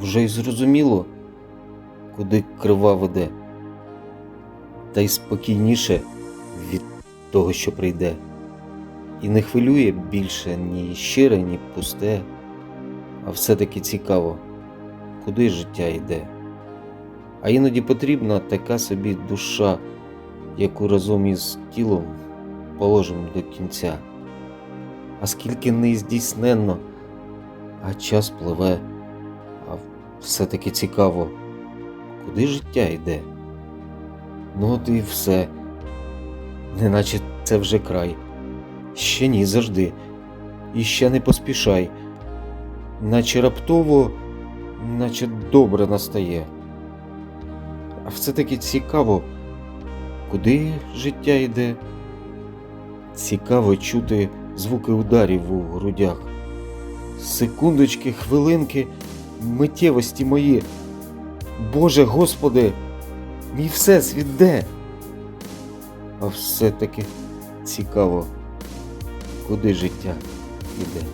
Вже й зрозуміло, куди крива веде, та й спокійніше від того, що прийде, і не хвилює більше ні щире, ні пусте, а все-таки цікаво, куди життя йде. А іноді потрібна така собі душа, яку разом із тілом положимо до кінця. А скільки нездійсненно, а час пливе, все-таки цікаво, куди життя йде. Ну от і все. Неначе це вже край. Ще ні, завжди. І ще не поспішай. Наче раптово, наче добре настає. А все-таки цікаво, куди життя йде. Цікаво чути звуки ударів у грудях. Секундочки, хвилинки, миттєвості мої. Боже Господи, мій всесвіт де? А все-таки цікаво, куди життя йде.